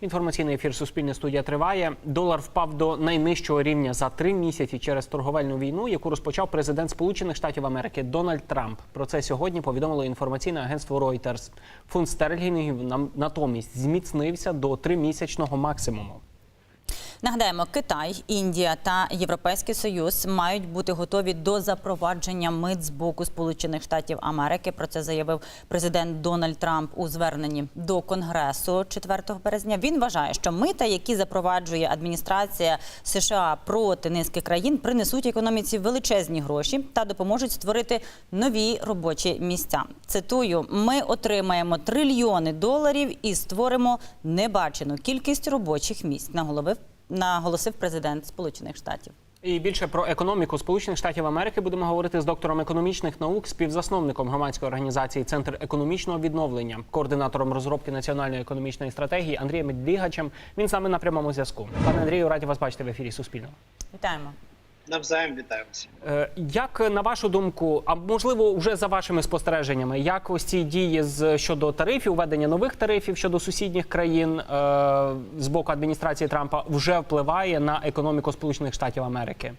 Інформаційний ефір Суспільне студія триває. Долар впав до найнижчого рівня за три місяці через торговельну війну, яку розпочав президент Сполучених Штатів Америки Дональд Трамп. Про це сьогодні повідомило інформаційне агентство Reuters. Фунт стерлінгів натомість зміцнився до тримісячного максимуму. Нагадаємо, Китай, Індія та Європейський Союз мають бути готові до запровадження мит з боку Сполучених Штатів Америки. Про це заявив президент Дональд Трамп у зверненні до Конгресу 4 березня. Він вважає, що мита, які запроваджує адміністрація США проти низки країн, принесуть економіці величезні гроші та допоможуть створити нові робочі місця. Цитую: ми отримаємо трильйони доларів і створимо небачену кількість робочих місць. Наголовив наголосив президент Сполучених Штатів. І більше про економіку Сполучених Штатів Америки будемо говорити з доктором економічних наук, співзасновником громадської організації Центр економічного відновлення, координатором розробки національної економічної стратегії Андрієм Дігачем. Він саме на прямому зв'язку. Пане Андрію, раді вас бачити в ефірі Суспільного. Вітаємо. Навзаєм вітаємося. Е, Як на вашу думку, а можливо, вже за вашими спостереженнями, як ось ці дії з щодо тарифів, введення нових тарифів щодо сусідніх країн е, з боку адміністрації Трампа вже впливає на економіку Сполучених Штатів Америки?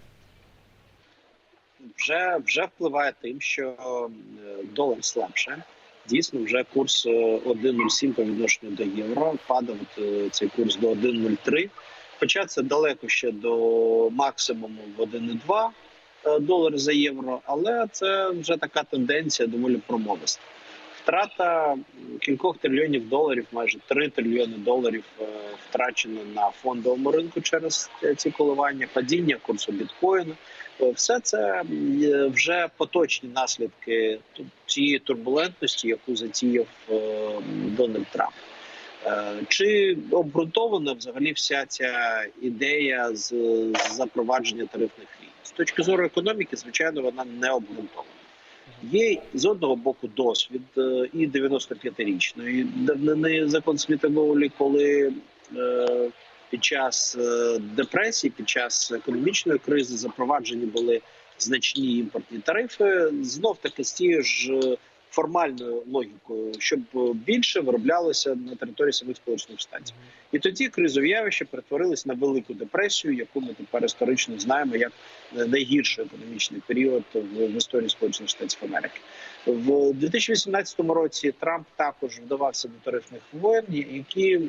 Вже вже впливає тим, що е, долар слабше. Дійсно, вже курс е, 1,07 по відношенню до євро. Падав е, цей курс до 1,03. Хоча це далеко ще до максимуму в 1,2 е, долари за євро, але це вже така тенденція доволі промовиста. Втрата кількох трильйонів доларів, майже 3 трильйони доларів е, втрачено на фондовому ринку через ці коливання, падіння курсу біткоїну. Е, Все це вже поточні наслідки цієї турбулентності, яку затіяв Дональд Трамп. Е, Чи обґрунтована взагалі вся ця ідея з, запровадження тарифних війн? З точки зору економіки, звичайно, вона не обґрунтована. Є з одного боку досвід е, і 95-річної давнини закон світоволі, коли е, під час депресії, під час економічної кризи запроваджені були значні імпортні тарифи. Знов таки з тією ж формальною логікою, щоб е, більше вироблялося на території самих сполучених штатів. І тоді кризові явища перетворились на велику депресію, яку ми тепер історично знаємо як е, найгірший економічний період в, історії Сполучених Штатів Америки. В 2018 році Трамп також вдавався до тарифних воєн, які е,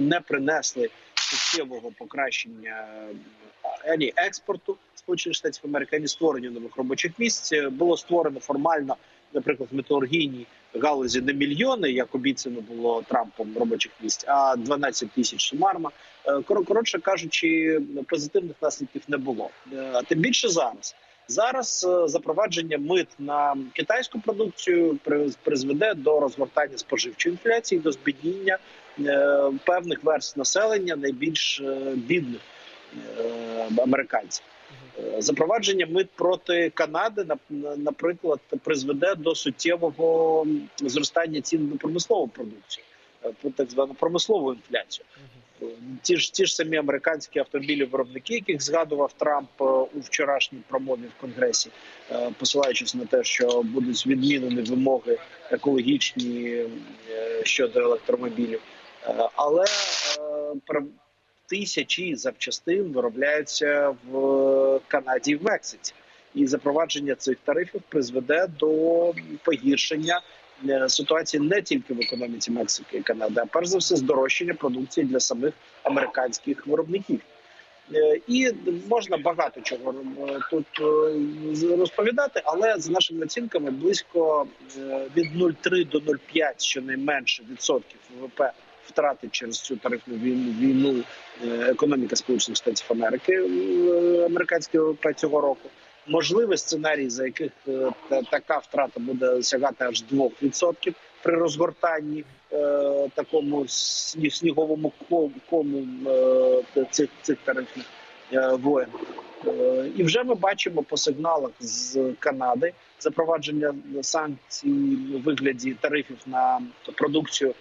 не принесли суттєвого покращення е, ані експорту Сполучених Штатів Америки, ані створення нових робочих місць. Е, Було створено формально, наприклад, в металургійній галузі не мільйони, як обіцяно було Трампом робочих місць, а 12 тисяч сумарно. Е, Коротше кажучи, позитивних наслідків не було. Е, А тим більше зараз. Зараз е, запровадження мит на китайську продукцію при- призведе до розгортання споживчої інфляції, до збідніння певних верств населення, найбільш бідних американців. Запровадження мит проти Канади, на- наприклад, призведе до суттєвого зростання цін на промислову продукцію, е, так звану промислову інфляцію. Ті ж ті ж самі американські автомобілі виробники, яких згадував Трамп е, у вчорашній промові в Конгресі, е, посилаючись на те, що будуть відмінені вимоги екологічні щодо електромобілів, але тисячі запчастин виробляються в Канаді і в Мексиці, і запровадження цих тарифів призведе до погіршення е, ситуації не тільки в економіці Мексики і Канади, а перш за все здорожчання продукції для самих американських виробників. Е, І можна багато чого е, тут розповідати, але за нашими оцінками близько від 0,3 до 0,5 щонайменше відсотків ВВП втратить через цю тарифну війну е, економіка Сполучених Штатів Америки е, американське цього року. Можливий сценарій, за яких е, така втрата буде сягати аж 2% при розгортанні такому сні- сніговому кому цих цих тарифних е, воєн. І вже ми бачимо по сигналах з Канади запровадження санкцій у вигляді тарифів на продукцію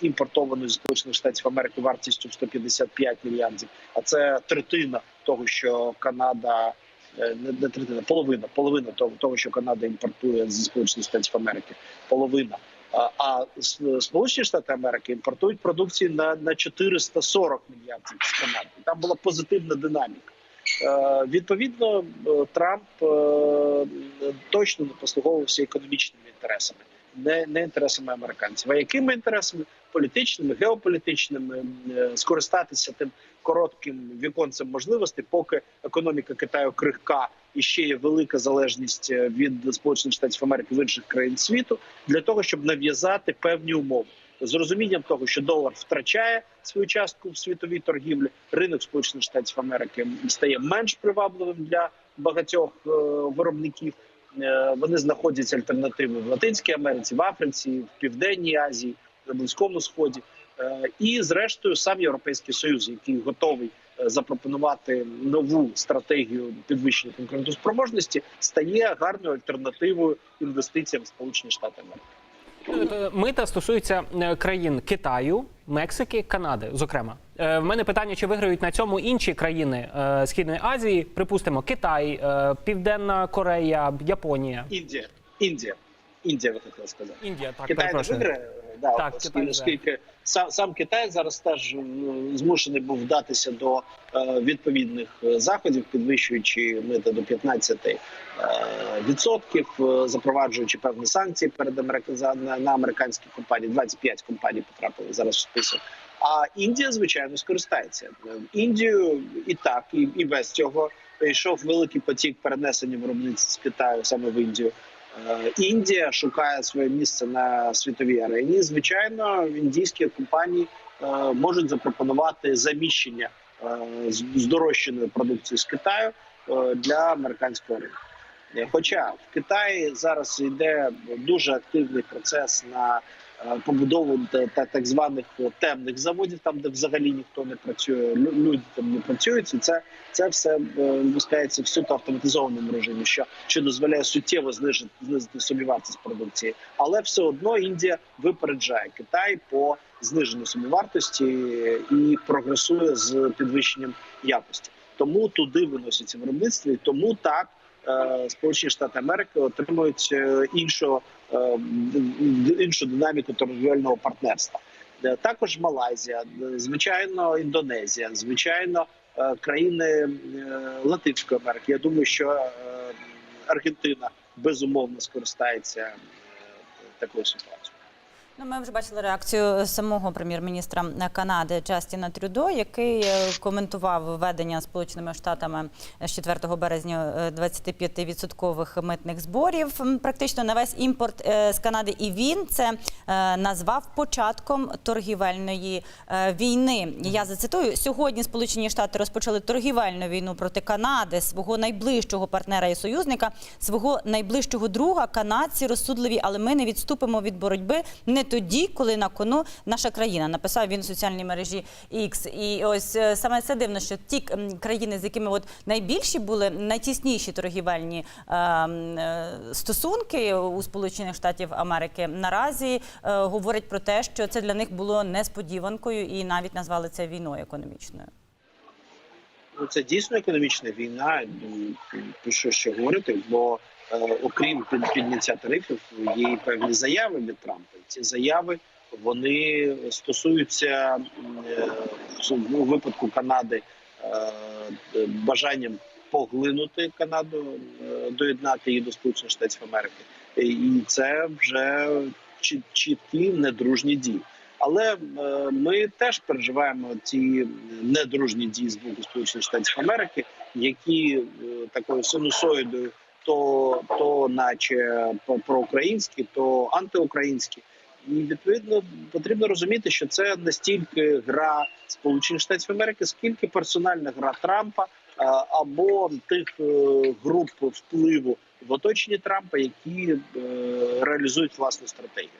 імпортованої з Сполучених Штатів Америки вартістю в 155 мільярдів. А це третина того, що Канада е, не, третина, половина, половина того, того, що Канада імпортує зі Сполучених Штатів Америки, половина. А, Сполучені Штати Америки імпортують продукцію на, на 440 мільярдів з Канади. Там була позитивна динаміка. Е, Відповідно, е, Трамп е, точно не послуговувався економічними інтересами, не, не інтересами американців. А якими інтересами? Політичними, геополітичними, е, скористатися тим коротким віконцем можливостей, поки економіка Китаю крихка і ще є велика залежність е, від Сполучених Штатів Америки в інших країн світу, для того, щоб нав'язати певні умови з розумінням того, що долар втрачає свою частку в світовій торгівлі, ринок Сполучених Штатів Америки стає менш привабливим для багатьох е, виробників. Е, Вони знаходять альтернативи в Латинській Америці, в Африці, в Південній Азії, на Близькому Сході. Е, І, зрештою, сам Європейський Союз, який готовий е, запропонувати нову стратегію підвищення конкурентоспроможності, стає гарною альтернативою інвестиціям Сполучені Штати Америки. Е, Мита стосуються е, країн Китаю, Мексики, Канади. Зокрема, Е, в мене питання: чи виграють на цьому інші країни Східної Азії? Припустимо, Китай, Південна Корея, Японія, Індія, Індія, Індія, ви хотіли сказати. Індія. Так, Китай не виграє, да, Так, оскільки сам, сам Китай зараз теж змушений був вдатися до е, відповідних е, заходів, підвищуючи мита до 15 е, відсотків, запроваджуючи певні санкції перед Америка на, американські компанії. 25 компаній потрапили зараз в список. А Індія, звичайно, скористається в Індію і так, і, і без цього йшов великий потік перенесення виробництв з Китаю саме в Індію. Е, Індія шукає своє місце на світовій арені. Звичайно, індійські компанії е, можуть запропонувати заміщення здорожченої продукції з Китаю е, для американського ринку. Е, Хоча в Китаї зараз йде дуже активний процес на е, побудову та, та так званих темних заводів, там де взагалі ніхто не працює, лю- люди там не працюють, і це, це все е, випускається в суто автоматизованому режимі, що, що дозволяє суттєво знижити, знизити собівартість продукції, але все одно Індія випереджає Китай по зниженню собівартості і прогресує з підвищенням якості. Тому туди виносяться виробництво, і тому так е, Сполучені Штати Америки отримують е, іншу, е, іншу динаміку торгівельного партнерства. Е, Також Малайзія, е, звичайно, Індонезія, звичайно, е, країни е, Латинської Америки. Я думаю, що е, Аргентина безумовно скористається е, такою ситуацією. Ну, ми вже бачили реакцію самого прем'єр-міністра Канади Джастіна Трюдо, який е, коментував введення Сполученими Штатами з 4 березня е, 25% митних зборів практично на весь імпорт е, з Канади. І він це е, назвав початком торгівельної е, війни. Я зацитую: сьогодні Сполучені Штати розпочали торгівельну війну проти Канади, свого найближчого партнера і союзника, свого найближчого друга. Канадці розсудливі, але ми не відступимо від боротьби не тоді, коли на кону наша країна. Написав він в соціальній мережі X. І ось е, саме це дивно, що ті країни, з якими от найбільші були найтісніші торгівельні е, е, стосунки у Сполучених Штатів Америки, наразі е, говорять про те, що це для них було несподіванкою, і навіть назвали це війною економічною. Ну, це дійсно економічна війна. Про що ще говорити? Бо окрім під- підняття тарифів, є і певні заяви від Трампа. Ці заяви вони стосуються е, в у випадку Канади е, бажанням поглинути Канаду, е, доєднати її до Сполучених Штатів Америки, і це вже чіткі недружні дії. Але е, ми теж переживаємо ці недружні дії з боку Сполучених Штатів Америки, які е, такою синусоїдою, то, то наче проукраїнські, то антиукраїнські. І відповідно потрібно розуміти, що це не стільки гра Сполучених Штатів Америки, скільки персональна гра Трампа або тих е, груп впливу в оточенні Трампа, які е, реалізують власну стратегію.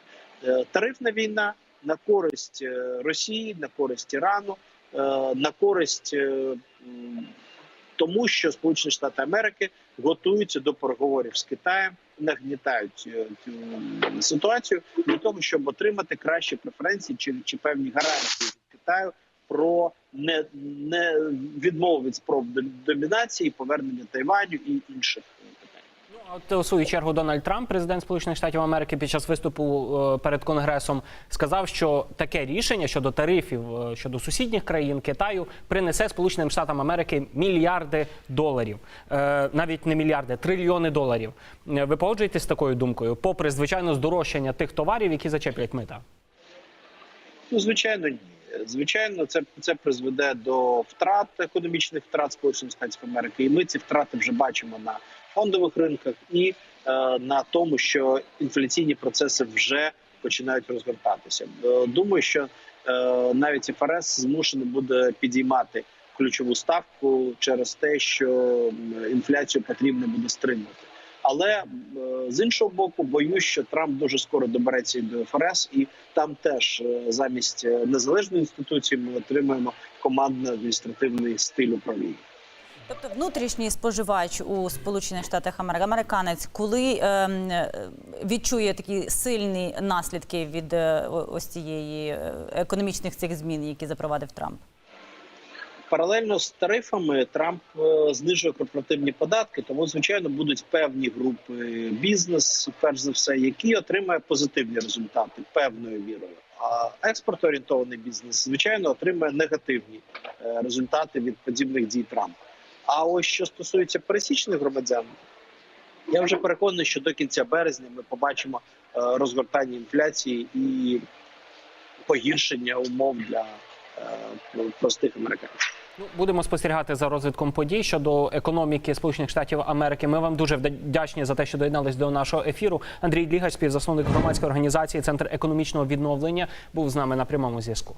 Е, Тарифна війна на користь Росії, на користь Ірану, на користь тому, що Сполучені Штати Америки готуються до переговорів з Китаєм, нагнітають е, цю ситуацію для того, щоб отримати кращі преференції чи, чи певні гарантії від Китаю про не, не відмову від спроб дом- домінації, повернення Тайваню і інших е, От у свою чергу Дональд Трамп, президент Сполучених Штатів Америки, під час виступу е, перед конгресом сказав, що таке рішення щодо тарифів е, щодо сусідніх країн Китаю принесе Сполученим Штатам Америки мільярди доларів, Е, навіть не мільярди, трильйони доларів. Ви погоджуєтесь з такою думкою, попри звичайно здорожчання тих товарів, які зачеплять мита? Ну, звичайно, ні. Звичайно, це, це призведе до втрат економічних втрат Сполучених Штатів Америки. І ми ці втрати вже бачимо на фондових ринках і е, на тому, що інфляційні процеси вже починають розгортатися. Е, думаю, що е, навіть ФРС змушений буде підіймати ключову ставку через те, що інфляцію потрібно буде стримувати. Але з іншого боку, боюсь, що Трамп дуже скоро добереться до ФРС, і там теж замість незалежної інституції ми отримаємо командно-адміністративний стиль управління. Тобто внутрішній споживач у Сполучених Штатах Америки, американець, коли е, відчує такі сильні наслідки від е, ось цієї е, економічних цих змін, які запровадив Трамп. Паралельно з тарифами Трамп е, знижує корпоративні податки, тому звичайно будуть певні групи бізнес, перш за все, які отримає позитивні результати певною мірою. А експортоорієнтований бізнес, звичайно, отримає негативні е, результати від подібних дій Трампа. А ось що стосується пересічних громадян, я вже переконаний, що до кінця березня ми побачимо е, розгортання інфляції і погіршення умов для е, простих американців. Ну, будемо спостерігати за розвитком подій щодо економіки Сполучених Штатів Америки. Ми вам дуже вдячні за те, що доєднались до нашого ефіру. Андрій Длігач, співзасновник громадської організації Центр економічного відновлення, був з нами на прямому зв'язку.